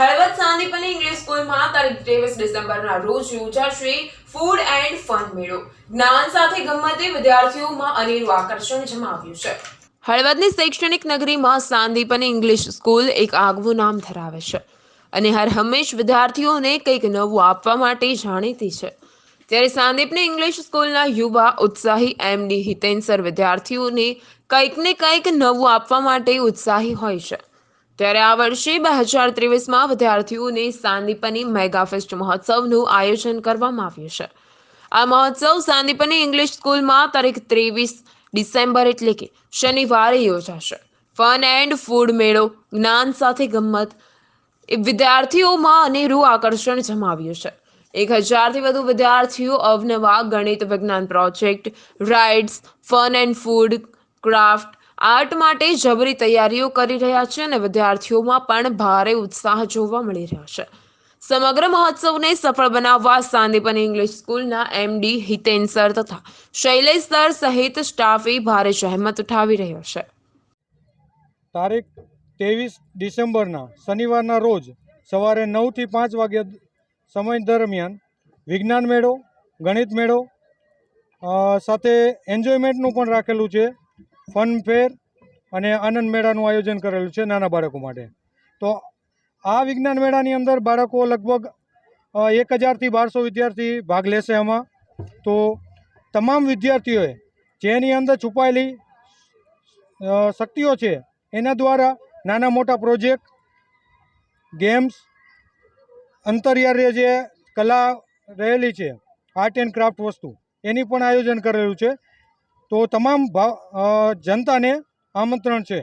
Halvad Sandipani English સ્કૂલમાં તારીખ ત્રેવીસ ડિસેમ્બરના રોજ યોજાશે ફૂડ એન્ડ ફન મેળો. જ્ઞાન સાથે ગમતે વિદ્યાર્થીઓમાં અનેરું આકર્ષણ જમાવ્યું છે. હળવદની શૈક્ષણિક નગરીમાં સાંદીપની ઇંગ્લિશ સ્કૂલ એક આગવું નામ ધરાવે છે અને હર હંમેશ વિદ્યાર્થીઓને કંઈક નવું આપવા માટે જાણીતી છે. ત્યારે સાંદીપની ઇંગ્લિશ સ્કૂલના યુવા, ઉત્સાહી એમડી હિતેન્સર વિદ્યાર્થીઓને કંઈક ને કંઈક નવું આપવા માટે ઉત્સાહી હોય છે. ત્યારે આ વર્ષે બે હજાર ત્રેવીસમાં વિદ્યાર્થીઓને સાંદીપની મેગા ફેસ્ટ મહોત્સવનું આયોજન કરવામાં આવ્યું છે. આ મહોત્સવ સાંદીપની ઇંગ્લિશ સ્કૂલમાં તારીખ ત્રેવીસ ડિસેમ્બર એટલે કે શનિવારે યોજાશે. ફન એન્ડ ફૂડ મેળો, જ્ઞાન સાથે ગમ્મત, એ વિદ્યાર્થીઓમાં અનેરું આકર્ષણ જમાવ્યું છે. એક હજારથી વધુ વિદ્યાર્થીઓ અવનવા ગણિત વિજ્ઞાન project, rides, fun and food, craft art માટે જબરી તૈયારીઓ કરી રહ્યા છે અને વિદ્યાર્થીઓમાં પણ ભારે ઉત્સાહ જોવા મળી રહ્યો છે. સમગ્ર મહોત્સવને સફળ બનાવવા સાંદીપન ઇંગ્લિશ સ્કૂલના એમડી હિતેન સર તથા શૈલેષ સર સહિત સ્ટાફે ભારે જહેમત ઉઠાવી રહ્યો છે. તારીખ ત્રેવીસ ડિસેમ્બરના શનિવારના રોજ સવારે નવથી પાંચ વાગ્યા સમય દરમિયાન વિજ્ઞાન મેળો, ગણિત મેળો સાથે એન્જોયમેન્ટનું પણ રાખેલું છે. ફન ફેર અને આનંદ મેળાનું આયોજન કરેલું છે નાના બાળકો માટે. તો આ વિજ્ઞાન મેળાની અંદર બાળકો લગભગ એક હજારથી બારસો વિદ્યાર્થી ભાગ લેશે આમાં. તો તમામ વિદ્યાર્થીઓએ જેની અંદર છુપાયેલી શક્તિઓ છે, એના દ્વારા નાના મોટા પ્રોજેક્ટ, ગેમ્સ, અંતરિયાળ જે કલા રહેલી છે, આર્ટ એન્ડ ક્રાફ્ટ વસ્તુ, એની પણ આયોજન કરેલું છે. તો તમામ જનતાને આમંત્રણ છે.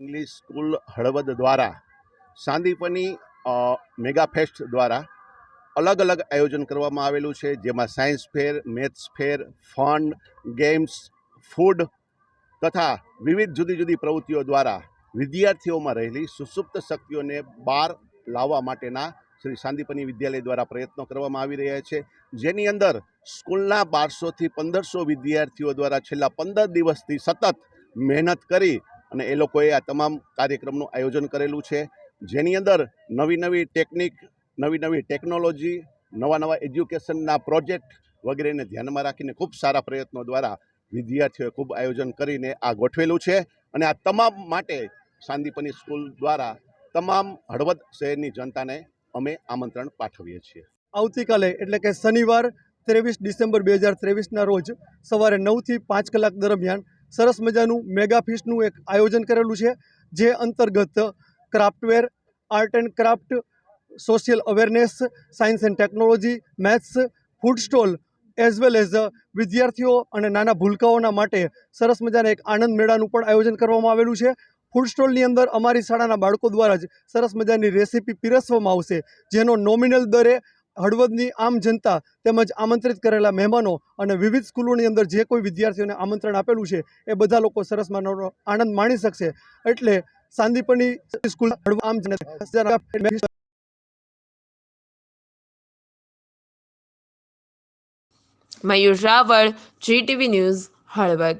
ઇંગ્લિશ સ્કૂલ હળવદ દ્વારા, સાંદીપની મેગા ફેસ્ટ દ્વારા અલગ અલગ આયોજન કરવામાં આવેલું છે, જેમાં science fair maths fair fun games food તથા વિવિધ જુદી જુદી પ્રવૃત્તિઓ દ્વારા વિદ્યાર્થીઓમાં રહેલી સુસુપ્ત શક્તિઓને બહાર લાવવા માટેના શ્રી સાંદીપની વિદ્યાલય દ્વારા પ્રયત્નો કરવામાં આવી રહ્યા છે. જેની અંદર સ્કૂલના બારસોથી પંદરસો વિદ્યાર્થીઓ દ્વારા છેલ્લા પંદર દિવસથી સતત મહેનત કરી અને એ લોકોએ આ તમામ કાર્યક્રમનું આયોજન કરેલું છે. જેની અંદર નવી નવી ટેકનિક, નવી નવી ટેકનોલોજી, નવા નવા એજ્યુકેશનના પ્રોજેક્ટ વગેરેને ધ્યાનમાં રાખીને ખૂબ સારા પ્રયત્નો દ્વારા વિદ્યાર્થીઓએ ખૂબ આયોજન કરીને આ ગોઠવેલું છે. અને આ તમામ માટે સાંદીપની સ્કૂલ દ્વારા તમામ હળવદ શહેરની જનતાને અમે આમંત્રણ પાઠવીએ છીએ. આવતીકાલે, એટલે કે શનિવાર ત્રેવીસ ડિસેમ્બર બે હજાર ત્રેવીસના રોજ સવારે નવથી પાંચ કલાક દરમિયાન સરસ મજાનું મેગા ફીસ્ટનું એક આયોજન કરેલું છે, જે અંતર્ગત craftware, art and craft, social awareness, science and technology, maths, food stall, as well as વિદ્યાર્થીઓ અને નાના ભૂલકાઓના માટે સરસ મજાના એક આનંદ મેળાનું પણ આયોજન કરવામાં આવેલું છે. ફૂડ સ્ટોલની અંદર અમારી શાળાના બાળકો દ્વારા જ સરસ મજાની રેસીપી પીરસવામાં આવશે, જેનો નોમિનલ દરે હળવદની આમ જનતા તેમજ આમંત્રિત કરેલા મહેમાનો અને વિવિધ સ્કૂલોની અંદર જે કોઈ વિદ્યાર્થીઓને આમંત્રણ આપેલું છે, એ બધા લોકો સરસ માનવાનો આનંદ માણી શકશે. એટલે સાંદીપની સ્કૂલ આમ જનતા મયુર રાવળ જીટીવી ન્યૂઝ હળવદ.